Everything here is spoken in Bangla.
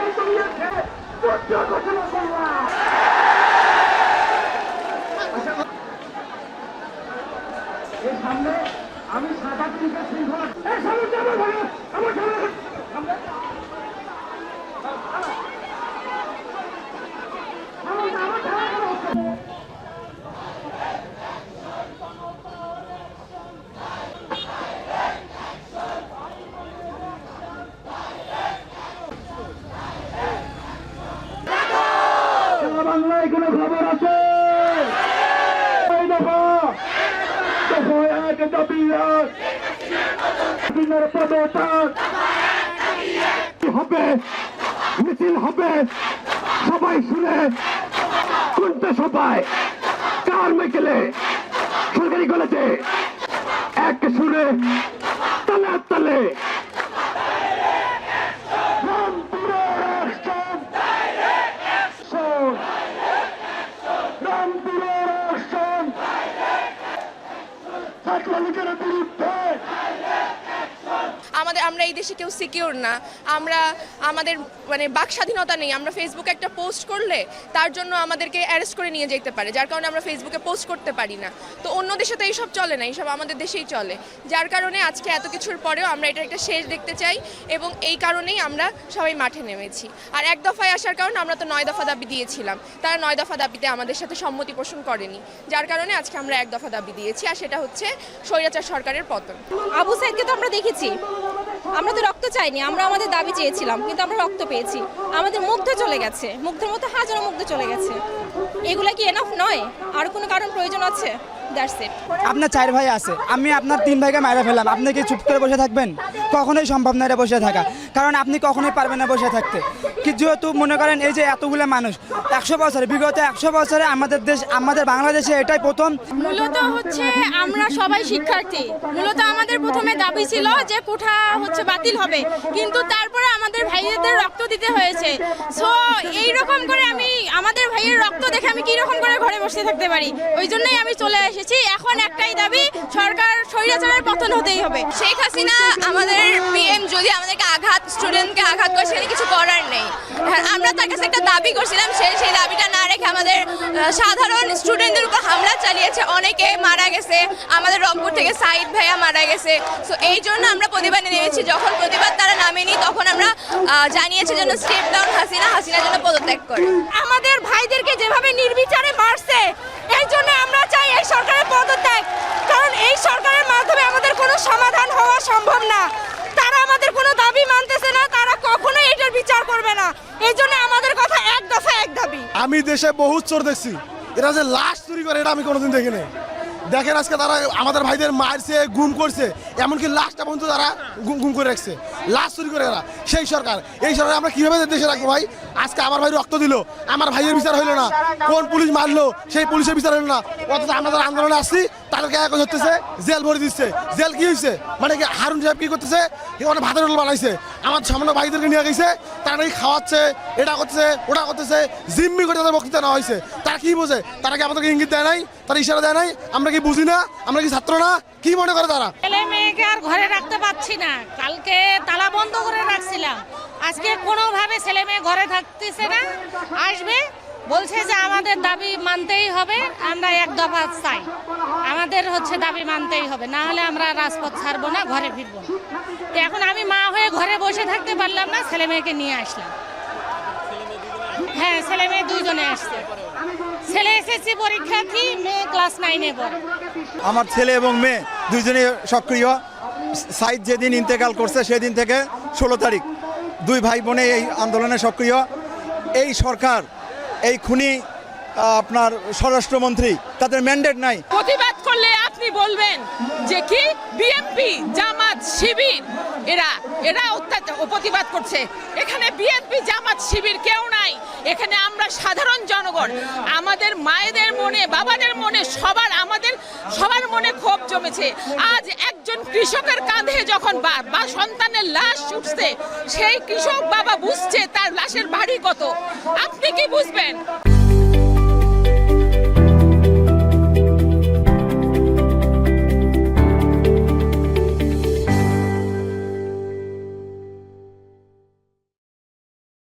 সিদ্ধান্ত নিয়েছে ঘোষণা করলাম এর সামনে আমি সাদা তিনটা শৃঙ্খলা আমার আমার সামনে সামনে আমার আমার আমার সারা বাংলায় কোনো খবর আছে হবে? মিছিল হবে। সবাই শুনে। কোনটা সবাই? কার মেকেলে সরকারি কলেজে। এক সুরে তালে তালে। ছাত্রলীগের বিরুদ্ধে আমাদের আমরা এই দেশে কেউ সিকিউর না। আমরা আমাদের মানে বাক স্বাধীনতা নেই। আমরা ফেসবুকে একটা পোস্ট করলে তার জন্য আমাদেরকে অ্যারেস্ট করে নিয়ে যেতে পারে, যার কারণে আমরা ফেসবুকে পোস্ট করতে পারি না। তো অন্য দেশে তো এইসব চলে না, এইসব আমাদের দেশেই চলে। যার কারণে আজকে এত কিছুর পরেও আমরা এটা একটা শেষ দেখতে চাই এবং এই কারণেই আমরা সবাই মাঠে নেমেছি। আর এক দফায় আসার কারণে আমরা তো নয় দফা দাবি দিয়েছিলাম। তারা নয় দফা দাবিতে আমাদের সাথে সম্মতি পোষণ করেনি। যার কারণে আজকে আমরা এক দফা দাবি দিয়েছি, আর সেটা হচ্ছে স্বৈরাচার সরকারের পতন। আবু সাইদকে তো আমরা দেখেছি। আমরা তো রক্ত চাইনি, আমরা আমাদের দাবি চেয়েছিলাম, কিন্তু আমরা রক্ত পেয়েছি। আমাদের মুগ্ধ চলে গেছে, মুগ্ধের মতো হাজারো মুগ্ধ চলে গেছে। এগুলা কি এনাফ নয়? আর কোনো কারণ প্রয়োজন আছে? দ্যাটস ইট আপনার চার ভাই আছে আমি আপনার তিন ভাইকে মারা ফেললাম। আপনি কি চুপ করে বসে থাকবেন? কখনোই সম্ভব না এটা বসে থাকা। কারণ আপনি কখনোই পারবেন না বসে থাকতে। কি যেহেতু মনে করেন এই যে এতগুলো মানুষ একশো বছরে বিগত একশো বছরে আমাদের দেশ আমাদের বাংলাদেশে এটাই প্রথম। মূলত হচ্ছে আমরা সবাই শিক্ষার্থী। মূলত আমাদের প্রথমে দাবি ছিল যে কোঠা হচ্ছে বাতিল হবে। কিন্তু তারপরে আমাদের ভাইদের রক্ত দিতে হয়েছে। সো এই রকম করে আমি আমাদের ভাইয়ের রক্ত দেখে আমি কি রকম করে ঘরে বসে থাকতে পারি? ওই জন্যই আমি চলে এসেছি। এখন একটাই দাবি সরকার স্বৈরাচারের পতন হতেই হবে। শেখ হাসিনা আমাদের পিএম যদি আমাদেরকে আঘাত স্টুডেন্টকে আঘাত করে সেখানে কিছু করার নেই। হ্যাঁ, আমরা তার কাছে একটা দাবি করছিলাম সে সেই দাবিটা না রেখে আমাদের সাধারণ স্টুডেন্টদের উপর হামলা চালিয়েছে। অনেকে মারা গেছে। আমাদের রংপুর থেকে সাইদ ভাইয়া মারা গেছে। সো এই জন্য আমরা প্রতিবাদে নেমেছি। যখন প্রতিবাদ তারা নামেনি তখন আমরা জানিয়েছি যেন স্টেপ ডাউন হাসিনা হাসিনার জন্য পদত্যাগ করে। আমাদের ভাইদেরকে যেভাবে নির্বিচারে মারছে এই জন্য আমরা চাই এই সরকারের পদত্যাগ কারণ এই সরকারের মাধ্যমে আমাদের কোনো সমাধান হওয়া সম্ভব না তারা আমাদের কোনো দাবি মানতেছে না, তারা কখনোই এটার বিচার করবে না। এই জন্য আমাদের কথা এক দফা এক দাবি। আমি দেশে বহু চোর দেখছি। এরা যে লাশ চুরি করে, এটা আমি কোনোদিন দেখিনি দেখেন আজকে তারা আমাদের ভাইদের মারছে, গুম করছে, এমনকি লাশটা পর্যন্ত তারা গুম গুম করে রাখছে। লাশ চুরি করে এরা সেই সরকার, এই সরকার আমরা কীভাবে দেশে রাখব ভাই? আজকে আমার ভাই রক্ত দিল, আমার ভাইয়ের বিচার হইল না। কোন পুলিশ মারলো, সেই পুলিশের বিচার হইল না। অথচ আমরা যারা আন্দোলনে আসছি, তাদেরকে এক ধরতেছে, জেল ভরে দিচ্ছে। জেল কি হয়েছে মানে কি হারুন সাহেব কি করতেছে? অনেক ভাতের রোল বানাইছে। আমার সামনে ভাইদেরকে নিয়ে গেছে, তারা নাকি খাওয়াচ্ছে, এটা করতেছে, ওটা করতেছে, জিম্মি করে তাদের বক্তৃতা নেওয়া হয়েছে তারা কি বোঝে? তারা কি আমাদেরকে ইঙ্গিত দেয় নাই? তারা ইশারা দেয় নাই? আমরা কি বুঝি না? আমরা কি ছাত্র না? কি মনে করে তারা? ছেলে মেয়েকে আর ঘরে রাখতে পারছি না। কালকে তালা বন্ধ করে রাখছিলাম। আজকে কোনোভাবে ছেলে মেয়ে ঘরে থাকতেছে না, আসবে, বলছে যে আমাদের দাবি মানতেই হবে, আমরা এক দফা চাই। আমাদের হচ্ছে দাবি মানতেই হবে, না হলে আমরা রাজপথ ছাড়বো না, ঘরে ফিরবো তো এখন আমি মা হয়ে ঘরে বসে থাকতে পারলাম না, ছেলে মেয়েকে নিয়ে আসলাম। হ্যাঁ ছেলে মেয়ে দুইজনে আসছে। ছেলে এসএসসি পরীক্ষার্থী মেয়ে ক্লাস নাইনে পড়ে। আমার ছেলে এবং মেয়ে দুইজনই সক্রিয়। সাইদ যেদিন ইন্তেকাল করছে সেদিন থেকে ষোলো তারিখ। দুই ভাই বোনে এই আন্দোলনে সক্রিয়। এই সরকার, এই খুনি আপনার স্বরাষ্ট্রমন্ত্রী, তাদের ম্যান্ডেট নাই। প্রতিবাদ করলে আপনি বলবেন যে কি? বিএনপি জামাত, শিবির। এরা এরা প্রতিবাদ করছে। এখানে বিএনপি জামাত, শিবির কেউ নাই। এখানে আমরা সাধারণ জনগণ। আমাদের মায়েদের মনে, বাবাদের মনে, সবার আমাদের, সবার মনে ক্ষোভ জমেছে। আজ একজন কৃষকের কাঁধে যখন বা সন্তানের লাশ উঠছে, সেই কৃষক বাবা বুঝছে তার লাশের বাড়ি কত। আপনি কি বুঝবেন?